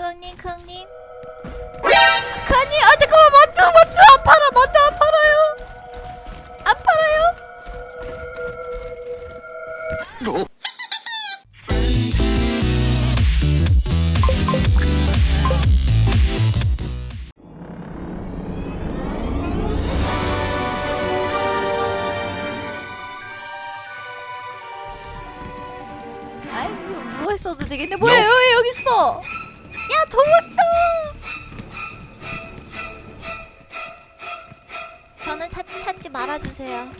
크앙님 크앙님. 크앙님 아 잠깐만 만두 만두 안 팔아 만두 안 팔아요. 안 팔아요? 아이 뭐, 뭐 했어도 되겠네. 뭐야. 왜 여기 있어. 야 도망쳐! 저는 찾, 찾지 말아주세요.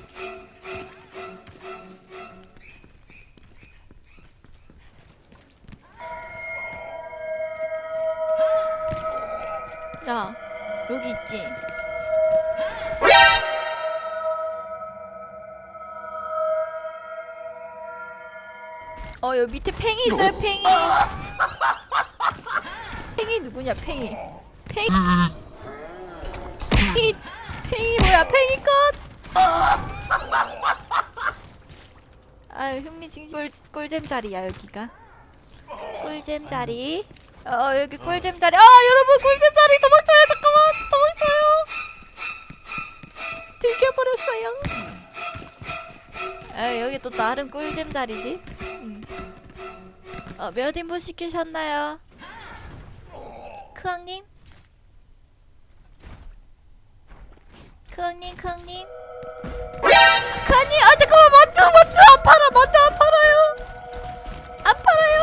야 여기 있지? 어 여기 밑에 팽이 있어요 팽이 팽이 누구냐 팽이? 팽이? 팽이 팽이 뭐야 팽이 컷 아유 흥미진진. 꿀, 꿀잼 자리야 여기가. 꿀잼 자리. 어 여기 꿀잼 자리. 아 여러분 꿀잼 자리 도망쳐요 잠깐만! 도망쳐요! 들켜버렸어요. 아 여기 또 나름 꿀잼 자리지? 음. 어, 몇 인분 시키셨나요? 크앙님? 크앙님 크앙님? 크앙님 아 잠깐만 만두 만두 안 팔아 만두 안 팔아요. 안 팔아요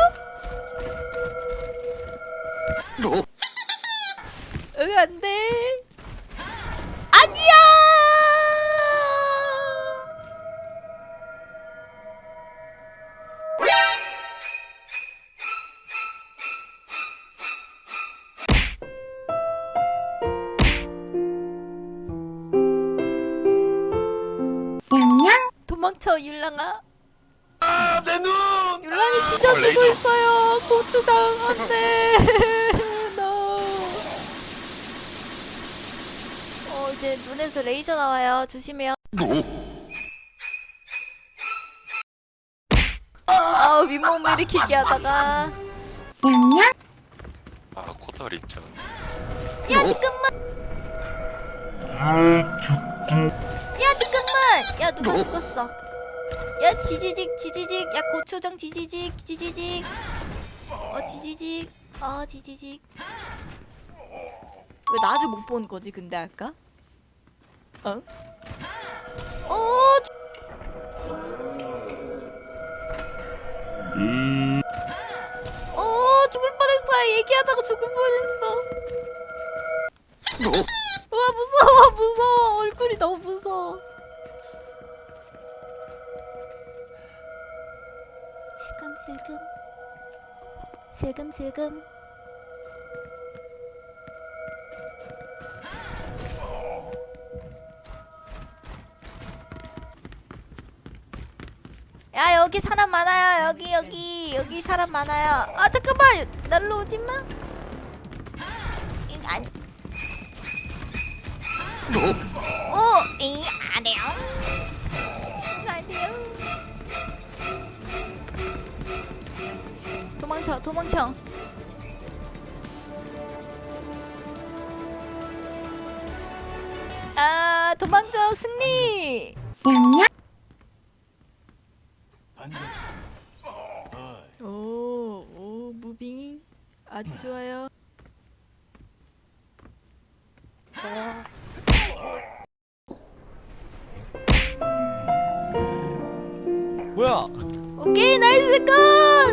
도망쳐 율랑아. 아, 내 눈! 율랑이 어, 지져지고 레이저. 있어요. 고추장 안돼. No. 어 이제 눈에서 레이저 나와요. 조심해요. 아우 윗몸 일으키기 하다가. 아, 코털 있죠. 야 잠깐만 야 잠깐만 야 누가 죽었어 야 지지직 지지직. 야 고추장 지지직 지지직. 어 지지직. 어 지지직. 왜 나를 못 본 거지 근데 아까? 어? 어 주- 어 죽을 뻔했어. 얘기하다가 죽을 뻔했어? 와 무서워 무서워. 얼굴이 너무 무서워 슬금슬금 슬금슬금. 야 여기 사람 많아요. 여기 여기 여기 사람 많아요. 아 잠깐만. 날로 오지마. 잉, 안. 오, 잉, 안 돼요. 도망쳐, 도망쳐. 아, 도망쳐, 승리. 오, 오, 무빙이 아주 좋아요. 어. 뭐야? 오케이 나이스 굿